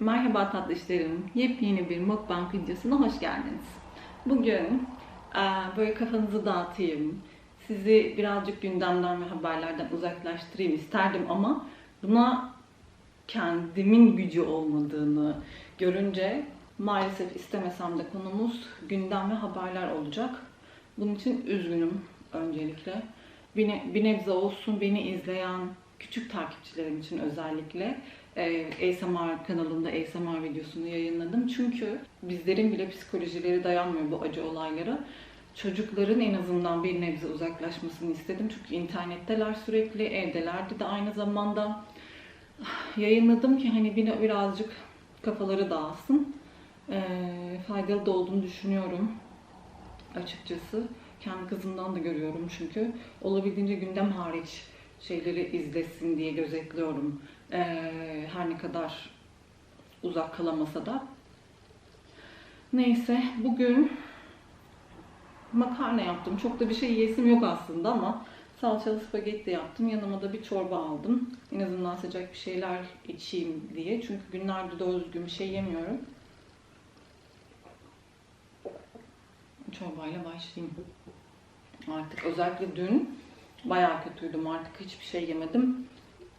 Merhaba tatlışlarım. Yepyeni bir mukbang videosuna hoş geldiniz. Bugün e, böyle kafanızı dağıtayım, sizi birazcık gündemden ve haberlerden uzaklaştırayım isterdim ama buna kendimin gücü olmadığını görünce maalesef istemesem de konumuz gündem ve haberler olacak. Bunun için üzgünüm öncelikle. Bir, ne- bir nebze olsun beni izleyen küçük takipçilerim için özellikle ASMR kanalında ASMR videosunu yayınladım. Çünkü bizlerin bile psikolojileri dayanmıyor bu acı olaylara. Çocukların en azından bir nebze uzaklaşmasını istedim. Çünkü internetteler sürekli, evdelerdi de aynı zamanda. Yayınladım ki hani bir, birazcık kafaları dağılsın. E, faydalı da olduğunu düşünüyorum açıkçası. Kendi kızımdan da görüyorum çünkü. Olabildiğince gündem hariç şeyleri izlesin diye gözetliyorum. Ee, her ne kadar uzak kalamasa da. Neyse bugün makarna yaptım. Çok da bir şey yesim yok aslında ama salçalı spagetti yaptım. Yanıma da bir çorba aldım. En azından sıcak bir şeyler içeyim diye. Çünkü günlerde doğru düzgün bir şey yemiyorum. Çorbayla başlayayım. Artık özellikle dün bayağı kötüydüm. Artık hiçbir şey yemedim.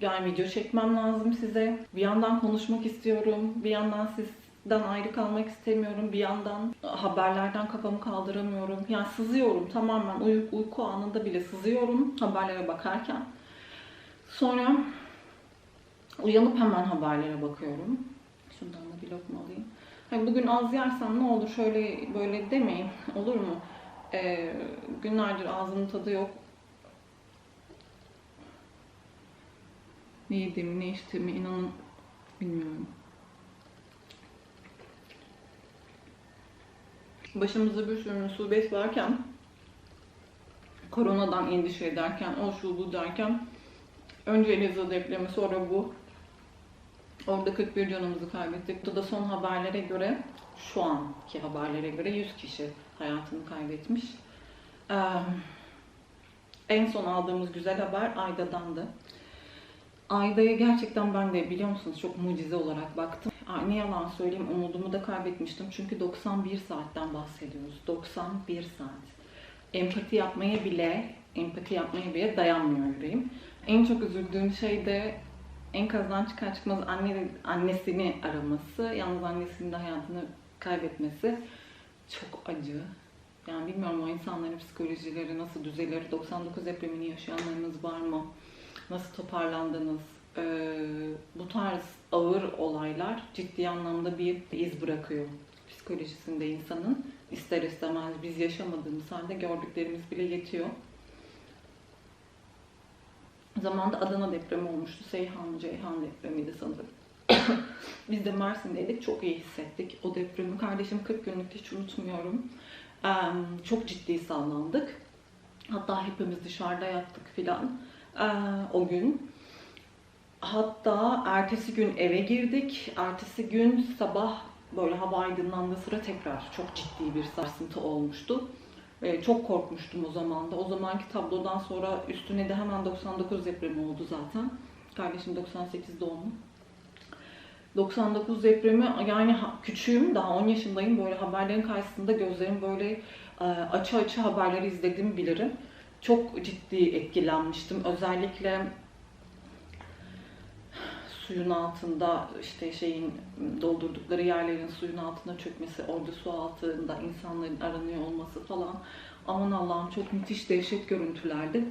Yani video çekmem lazım size. Bir yandan konuşmak istiyorum. Bir yandan sizden ayrı kalmak istemiyorum. Bir yandan haberlerden kafamı kaldıramıyorum. Yani sızıyorum tamamen. Uy- uyku anında bile sızıyorum haberlere bakarken. Sonra uyanıp hemen haberlere bakıyorum. Şundan da bir lokma alayım. Hani bugün az yersem ne olur şöyle böyle demeyin. Olur mu? Ee, günlerdir ağzımın tadı yok. Ne yediğimi, ne içtiğimi inanın bilmiyorum. Başımızda bir sürü musibet varken, koronadan endişe ederken, o şu bu derken, önce Elazığ depremi sonra bu. Orada 41 canımızı kaybettik. Burada da son haberlere göre, şu anki haberlere göre 100 kişi hayatını kaybetmiş. Ee, en son aldığımız güzel haber Ayda'dandı. Ayda'ya gerçekten ben de biliyor musunuz çok mucize olarak baktım. Ne yalan söyleyeyim umudumu da kaybetmiştim. Çünkü 91 saatten bahsediyoruz. 91 saat. Empati yapmaya bile, empati yapmaya bile dayanmıyor yüreğim. En çok üzüldüğüm şey de enkazdan çıkar çıkmaz anne, annesini araması. Yalnız annesinin de hayatını kaybetmesi çok acı. Yani bilmiyorum o insanların psikolojileri nasıl düzelir. 99 depremini yaşayanlarınız var mı? Nasıl toparlandınız? Ee, bu tarz ağır olaylar ciddi anlamda bir iz bırakıyor psikolojisinde insanın. İster istemez biz yaşamadığımız halde gördüklerimiz bile yetiyor. Zamanında Adana depremi olmuştu. Seyhan, Ceyhan depremiydi sanırım. Biz de Mersin'deydik. Çok iyi hissettik o depremi. Kardeşim 40 günlük hiç unutmuyorum. Ee, çok ciddi sallandık. Hatta hepimiz dışarıda yattık filan o gün. Hatta ertesi gün eve girdik. Ertesi gün sabah böyle hava aydınlandığı sıra tekrar çok ciddi bir sarsıntı olmuştu. Ve çok korkmuştum o zaman da. O zamanki tablodan sonra üstüne de hemen 99 depremi oldu zaten. Kardeşim 98 doğumlu. 99 depremi yani küçüğüm daha 10 yaşındayım böyle haberlerin karşısında gözlerim böyle e, açı açı haberleri izlediğimi bilirim. Çok ciddi etkilenmiştim. Özellikle suyun altında işte şeyin doldurdukları yerlerin suyun altına çökmesi, orada su altında insanların aranıyor olması falan. Aman Allah'ım çok müthiş dehşet görüntülerdi.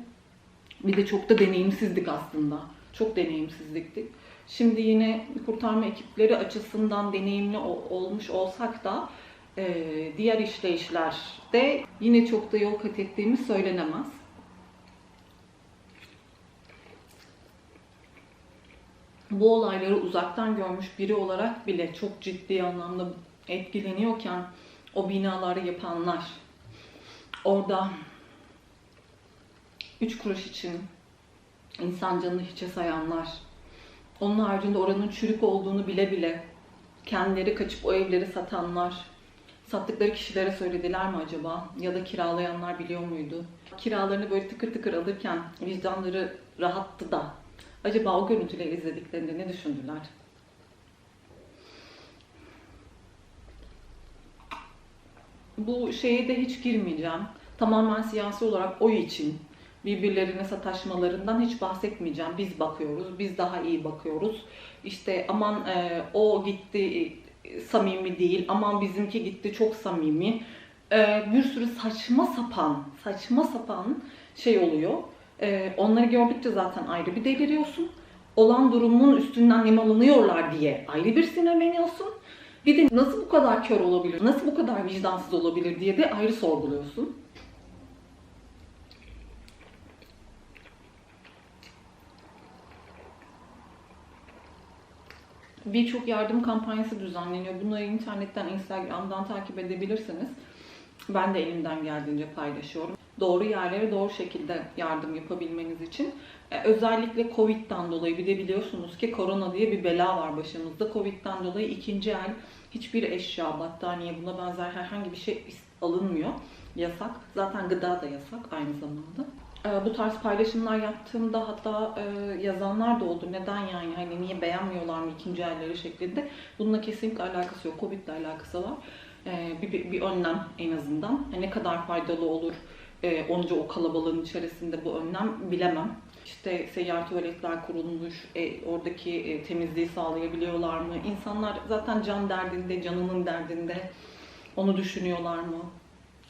Bir de çok da deneyimsizdik aslında. Çok deneyimsizliktik. Şimdi yine kurtarma ekipleri açısından deneyimli ol- olmuş olsak da diğer işleyişlerde yine çok da yol kat ettiğimiz söylenemez. Bu olayları uzaktan görmüş biri olarak bile çok ciddi anlamda etkileniyorken o binaları yapanlar orada üç kuruş için insan canını hiçe sayanlar onun haricinde oranın çürük olduğunu bile bile kendileri kaçıp o evleri satanlar, sattıkları kişilere söylediler mi acaba? Ya da kiralayanlar biliyor muydu? Kiralarını böyle tıkır tıkır alırken vicdanları rahattı da acaba o görüntüleri izlediklerinde ne düşündüler? Bu şeye de hiç girmeyeceğim. Tamamen siyasi olarak oy için birbirlerine sataşmalarından hiç bahsetmeyeceğim. Biz bakıyoruz, biz daha iyi bakıyoruz. İşte aman e, o gitti, samimi değil, aman bizimki gitti çok samimi. E, bir sürü saçma sapan, saçma sapan şey oluyor. E, onları gördükçe zaten ayrı bir deliriyorsun. Olan durumun üstünden nemalanıyorlar diye ayrı bir sinirleniyorsun. Bir de nasıl bu kadar kör olabilir, nasıl bu kadar vicdansız olabilir diye de ayrı sorguluyorsun. Birçok yardım kampanyası düzenleniyor. Bunları internetten, Instagram'dan takip edebilirsiniz. Ben de elimden geldiğince paylaşıyorum. Doğru yerlere doğru şekilde yardım yapabilmeniz için. Ee, özellikle Covid'den dolayı bir de biliyorsunuz ki korona diye bir bela var başımızda. Covid'den dolayı ikinci el hiçbir eşya, battaniye buna benzer herhangi bir şey alınmıyor. Yasak. Zaten gıda da yasak aynı zamanda. Ee, bu tarz paylaşımlar yaptığımda hatta e, yazanlar da oldu. Neden yani hani niye beğenmiyorlar mı ikinci elleri şeklinde. Bununla kesinlikle alakası yok. Covid'le alakası var. Ee, bir, bir, bir önlem en azından. Yani ne kadar faydalı olur e, onca o kalabalığın içerisinde bu önlem bilemem. İşte seyyar tuvaletler kurulmuş, e, oradaki e, temizliği sağlayabiliyorlar mı? İnsanlar zaten can derdinde, canının derdinde. Onu düşünüyorlar mı?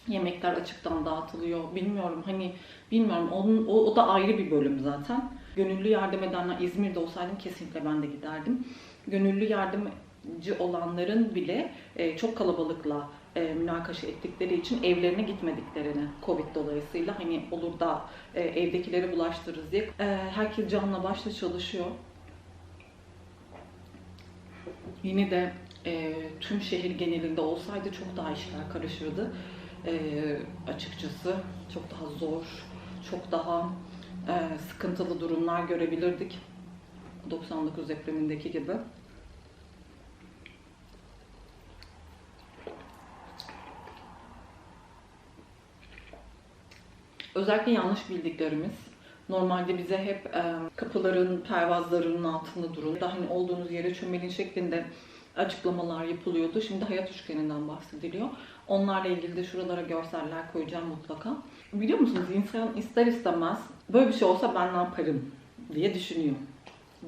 Yemekler açıktan dağıtılıyor. Bilmiyorum hani bilmiyorum onun o, o da ayrı bir bölüm zaten. Gönüllü yardım edenler İzmir'de olsaydım kesinlikle ben de giderdim. Gönüllü yardımcı olanların bile e, çok kalabalıkla e, münakaşa ettikleri için evlerine gitmediklerini Covid dolayısıyla hani olur da e, evdekileri bulaştırırız diye e, herkes canla başla çalışıyor. Yine de e, tüm şehir genelinde olsaydı çok daha işler karışırdı. E, açıkçası çok daha zor, çok daha e, sıkıntılı durumlar görebilirdik. 99 depremindeki gibi. Özellikle yanlış bildiklerimiz. Normalde bize hep e, kapıların, pervazlarının altında durun. Daha hani olduğunuz yere çömelin şeklinde açıklamalar yapılıyordu. Şimdi hayat üçgeninden bahsediliyor. Onlarla ilgili de şuralara görseller koyacağım mutlaka. Biliyor musunuz insan ister istemez böyle bir şey olsa ben ne yaparım diye düşünüyor.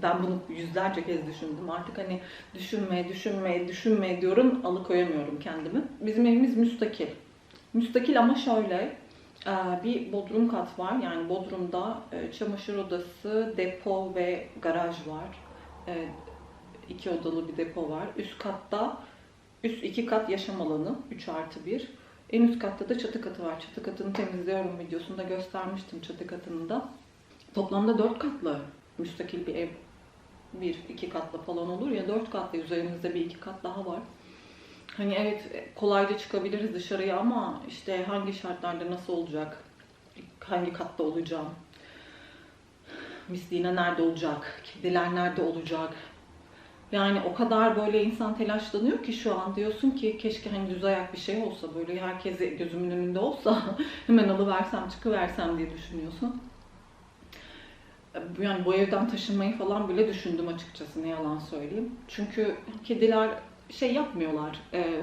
Ben bunu yüzlerce kez düşündüm. Artık hani düşünme, düşünme, düşünme diyorum. Alıkoyamıyorum kendimi. Bizim evimiz müstakil. Müstakil ama şöyle. e, Bir bodrum kat var. Yani bodrumda e, çamaşır odası, depo ve garaj var. E, iki odalı bir depo var. Üst katta üst iki kat yaşam alanı 3 artı 1. En üst katta da çatı katı var. Çatı katını temizliyorum videosunda göstermiştim çatı katını da. Toplamda 4 katlı müstakil bir ev. Bir, iki katlı falan olur ya dört katlı üzerimizde bir iki kat daha var. Hani evet kolayca çıkabiliriz dışarıya ama işte hangi şartlarda nasıl olacak? Hangi katta olacağım? Misliğine nerede olacak? Kediler nerede olacak? Yani o kadar böyle insan telaşlanıyor ki şu an diyorsun ki keşke hani düz ayak bir şey olsa böyle herkese gözümün önünde olsa hemen alıversem çıkıversem diye düşünüyorsun. Yani bu evden taşınmayı falan bile düşündüm açıkçası ne yalan söyleyeyim. Çünkü kediler şey yapmıyorlar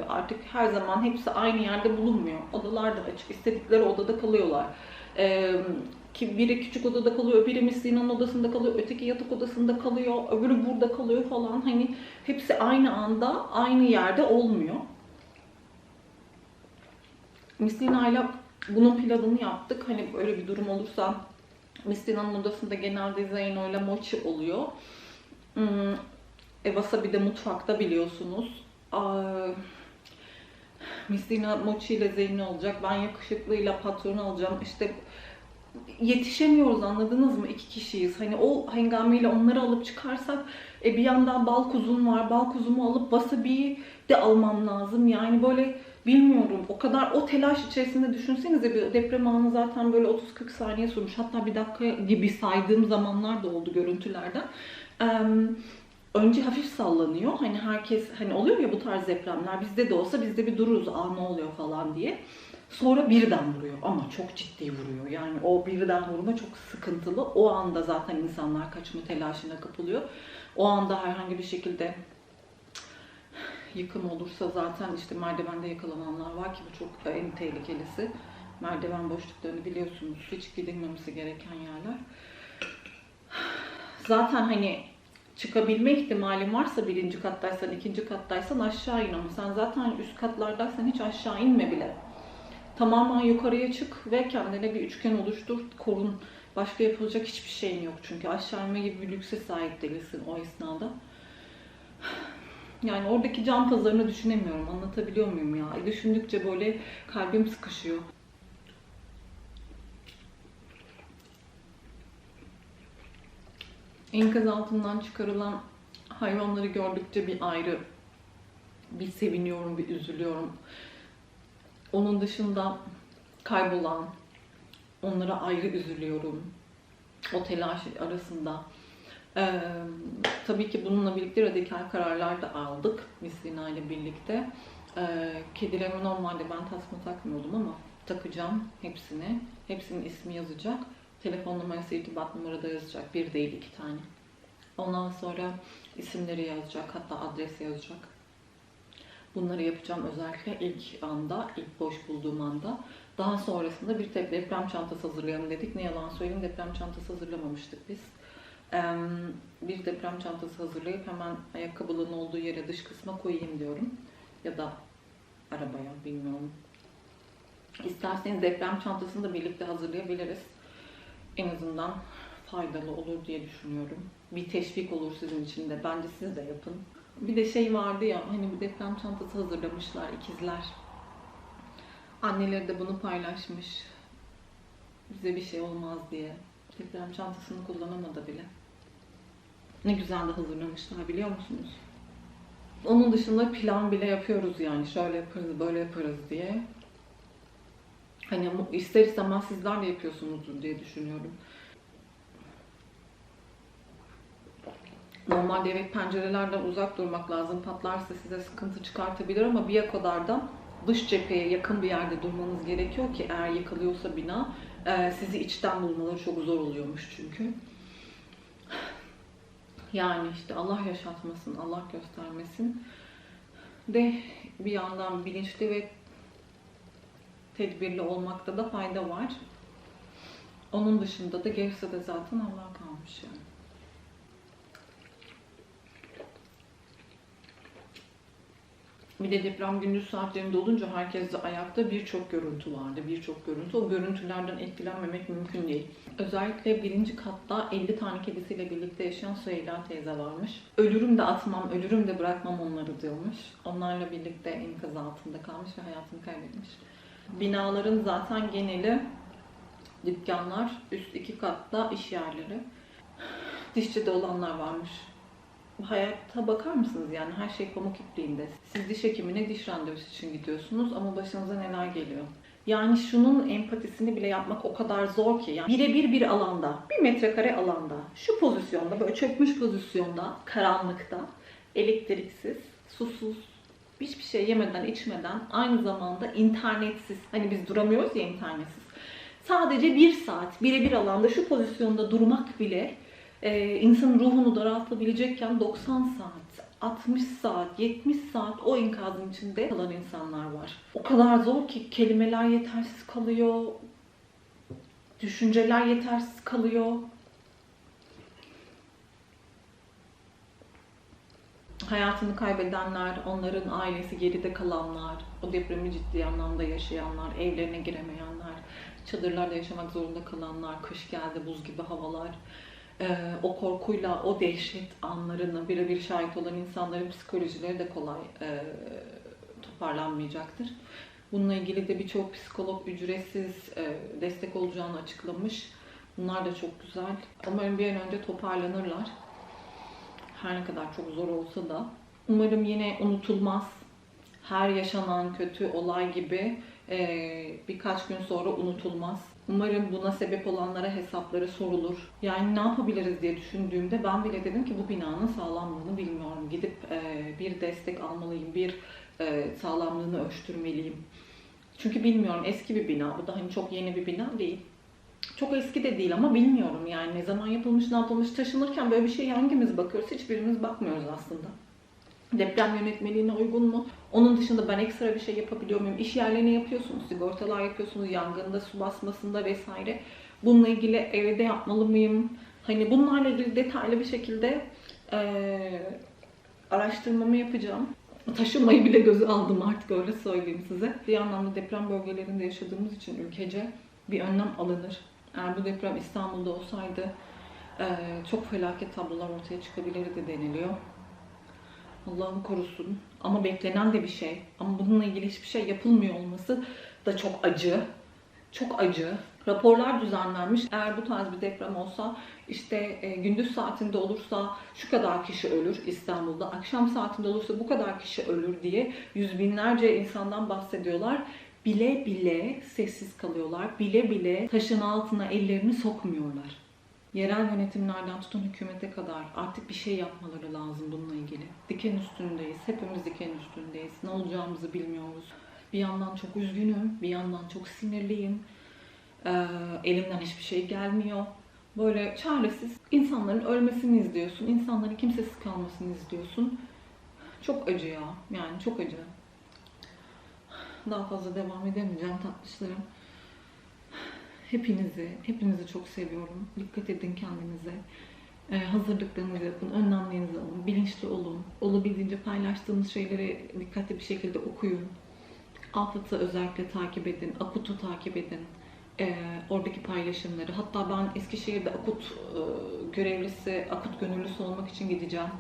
artık her zaman hepsi aynı yerde bulunmuyor. Odalar da açık istedikleri odada kalıyorlar. Ki biri küçük odada kalıyor, biri Mislina'nın odasında kalıyor, öteki yatak odasında kalıyor, öbürü burada kalıyor falan. Hani hepsi aynı anda aynı yerde olmuyor. Mislina'yla bunun planını yaptık. Hani böyle bir durum olursa Mislina'nın odasında genelde Zeyno ile Mochi oluyor. Hmm, e, Wasabi de mutfakta biliyorsunuz. Aa, Mislina Mochi ile Zeyno olacak. Ben yakışıklıyla patronu alacağım. İşte yetişemiyoruz anladınız mı? İki kişiyiz. Hani o hengameyle onları alıp çıkarsak e, bir yandan bal kuzum var. Bal kuzumu alıp wasabi'yi de almam lazım. Yani böyle bilmiyorum o kadar o telaş içerisinde düşünsenize bir deprem anı zaten böyle 30-40 saniye sürmüş. Hatta bir dakika gibi saydığım zamanlar da oldu görüntülerden. Eee önce hafif sallanıyor. Hani herkes hani oluyor ya bu tarz depremler bizde de olsa biz de bir dururuz. Aa ne oluyor falan diye. Sonra birden vuruyor ama çok ciddi vuruyor. Yani o birden vurma çok sıkıntılı. O anda zaten insanlar kaçma telaşına kapılıyor. O anda herhangi bir şekilde yıkım olursa zaten işte merdivende yakalananlar var ki bu çok e, en tehlikelisi. Merdiven boşluklarını biliyorsunuz. Hiç gidilmemesi gereken yerler. Zaten hani çıkabilme ihtimalin varsa birinci kattaysan, ikinci kattaysan aşağı in ama sen zaten üst katlardaysan hiç aşağı inme bile. Tamamen yukarıya çık ve kendine bir üçgen oluştur, korun. Başka yapılacak hiçbir şeyin yok çünkü aşağı inme gibi bir lükse sahip değilsin o esnada. Yani oradaki can pazarını düşünemiyorum. Anlatabiliyor muyum ya? Düşündükçe böyle kalbim sıkışıyor. Enkaz altından çıkarılan hayvanları gördükçe bir ayrı bir seviniyorum, bir üzülüyorum. Onun dışında kaybolan, onlara ayrı üzülüyorum. O telaş arasında. Ee, tabii ki bununla birlikte radikal kararlar da aldık Mislina ile birlikte. Ee, kedilerime normalde ben tasma takmıyordum ama takacağım hepsini. Hepsinin ismi yazacak. Telefon numarası, irtibat numara da yazacak. Bir değil iki tane. Ondan sonra isimleri yazacak, hatta adresi yazacak. Bunları yapacağım özellikle ilk anda, ilk boş bulduğum anda. Daha sonrasında bir tek deprem çantası hazırlayalım dedik. Ne yalan söyleyeyim deprem çantası hazırlamamıştık biz. Bir deprem çantası hazırlayıp hemen ayakkabılığın olduğu yere dış kısma koyayım diyorum. Ya da arabaya bilmiyorum. İsterseniz deprem çantasını da birlikte hazırlayabiliriz. En azından faydalı olur diye düşünüyorum. Bir teşvik olur sizin için de. Bence siz de yapın. Bir de şey vardı ya hani bir deprem çantası hazırlamışlar ikizler. Anneleri de bunu paylaşmış. Bize bir şey olmaz diye. Deprem çantasını kullanamadı bile. Ne güzel de hazırlamışlar biliyor musunuz? Onun dışında plan bile yapıyoruz yani şöyle yaparız böyle yaparız diye. Hani ister istemez sizler de yapıyorsunuzdur diye düşünüyorum. Normalde evet pencerelerden uzak durmak lazım. Patlarsa size sıkıntı çıkartabilir ama bir kadar da dış cepheye yakın bir yerde durmanız gerekiyor ki eğer yıkılıyorsa bina e, sizi içten bulmaları çok zor oluyormuş çünkü. Yani işte Allah yaşatmasın, Allah göstermesin. De bir yandan bilinçli ve tedbirli olmakta da fayda var. Onun dışında da gerisi de zaten Allah kalmış yani. Bir de deprem gündüz saatlerinde olunca herkes de ayakta birçok görüntü vardı. Birçok görüntü. O görüntülerden etkilenmemek mümkün değil. Özellikle birinci katta 50 tane kedisiyle birlikte yaşayan Süheyla teyze varmış. Ölürüm de atmam, ölürüm de bırakmam onları diyormuş. Onlarla birlikte enkaz altında kalmış ve hayatını kaybetmiş. Binaların zaten geneli dükkanlar, üst iki katta iş yerleri. Dişçide olanlar varmış. Hayata bakar mısınız yani her şey pamuk ipliğinde. Siz diş hekimine diş randevusu için gidiyorsunuz ama başınıza neler geliyor. Yani şunun empatisini bile yapmak o kadar zor ki. Yani birebir bir alanda, bir metrekare alanda, şu pozisyonda, böyle çökmüş pozisyonda, karanlıkta, elektriksiz, susuz, hiçbir şey yemeden, içmeden, aynı zamanda internetsiz. Hani biz duramıyoruz ya internetsiz. Sadece bir saat birebir alanda şu pozisyonda durmak bile e, insanın ruhunu daraltabilecekken 90 saat, 60 saat, 70 saat o enkazın içinde kalan insanlar var. O kadar zor ki kelimeler yetersiz kalıyor, düşünceler yetersiz kalıyor. Hayatını kaybedenler, onların ailesi geride kalanlar, o depremi ciddi anlamda yaşayanlar, evlerine giremeyenler, çadırlarda yaşamak zorunda kalanlar, kış geldi, buz gibi havalar, ee, o korkuyla, o dehşet anlarını birebir şahit olan insanların psikolojileri de kolay e, toparlanmayacaktır. Bununla ilgili de birçok psikolog ücretsiz e, destek olacağını açıklamış. Bunlar da çok güzel. Umarım bir an önce toparlanırlar. Her ne kadar çok zor olsa da. Umarım yine unutulmaz. Her yaşanan kötü olay gibi e, birkaç gün sonra unutulmaz. Umarım buna sebep olanlara hesapları sorulur. Yani ne yapabiliriz diye düşündüğümde ben bile dedim ki bu binanın sağlamlığını bilmiyorum. Gidip e, bir destek almalıyım, bir e, sağlamlığını ölçtürmeliyim. Çünkü bilmiyorum eski bir bina. Bu da hani çok yeni bir bina değil. Çok eski de değil ama bilmiyorum yani ne zaman yapılmış, ne yapılmış. Taşınırken böyle bir şey hangimiz bakıyoruz? Hiçbirimiz bakmıyoruz aslında. Deprem yönetmeliğine uygun mu? Onun dışında ben ekstra bir şey yapabiliyor muyum? İş yerlerine yapıyorsunuz, sigortalar yapıyorsunuz, yangında, su basmasında vesaire. Bununla ilgili evde yapmalı mıyım? Hani bunlarla ilgili detaylı bir şekilde eee, araştırmamı yapacağım. Taşınmayı bile göze aldım artık öyle söyleyeyim size. Bir anlamda deprem bölgelerinde yaşadığımız için ülkece bir önlem alınır. Eğer bu deprem İstanbul'da olsaydı çok felaket tablolar ortaya çıkabilirdi deniliyor. Allah'ım korusun. Ama beklenen de bir şey. Ama bununla ilgili hiçbir şey yapılmıyor olması da çok acı. Çok acı. Raporlar düzenlenmiş. Eğer bu tarz bir deprem olsa işte e, gündüz saatinde olursa şu kadar kişi ölür İstanbul'da. Akşam saatinde olursa bu kadar kişi ölür diye yüz binlerce insandan bahsediyorlar. Bile bile sessiz kalıyorlar. Bile bile taşın altına ellerini sokmuyorlar. Yerel yönetimlerden tutun hükümete kadar artık bir şey yapmaları lazım bununla ilgili. Diken üstündeyiz. Hepimiz diken üstündeyiz. Ne olacağımızı bilmiyoruz. Bir yandan çok üzgünüm, bir yandan çok sinirliyim. Ee, elimden hiçbir şey gelmiyor. Böyle çaresiz insanların ölmesini izliyorsun. insanların kimsesiz kalmasını izliyorsun. Çok acı ya. Yani çok acı. Daha fazla devam edemeyeceğim tatlışlarım. Hepinizi, hepinizi çok seviyorum. Dikkat edin kendinize. Ee, hazırlıklarınızı yapın, önlemlerinizi alın, bilinçli olun. Olabildiğince paylaştığınız şeyleri dikkatli bir şekilde okuyun. Afat'ı özellikle takip edin, Akut'u takip edin. Ee, oradaki paylaşımları. Hatta ben Eskişehir'de Akut e, görevlisi, Akut gönüllüsü olmak için gideceğim.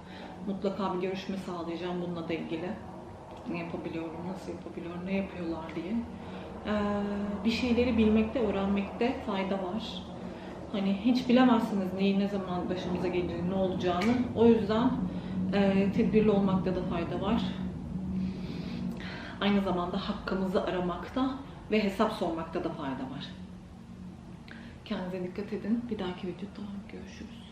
Mutlaka bir görüşme sağlayacağım bununla da ilgili. Ne yapabiliyorum, nasıl yapabiliyorum, ne yapıyorlar diye. Ee, bir şeyleri bilmekte, öğrenmekte fayda var. Hani hiç bilemezsiniz neyi ne zaman başımıza geleceğini, ne olacağını. O yüzden e, tedbirli olmakta da fayda var. Aynı zamanda hakkımızı aramakta ve hesap sormakta da fayda var. Kendinize dikkat edin. Bir dahaki videoda görüşürüz.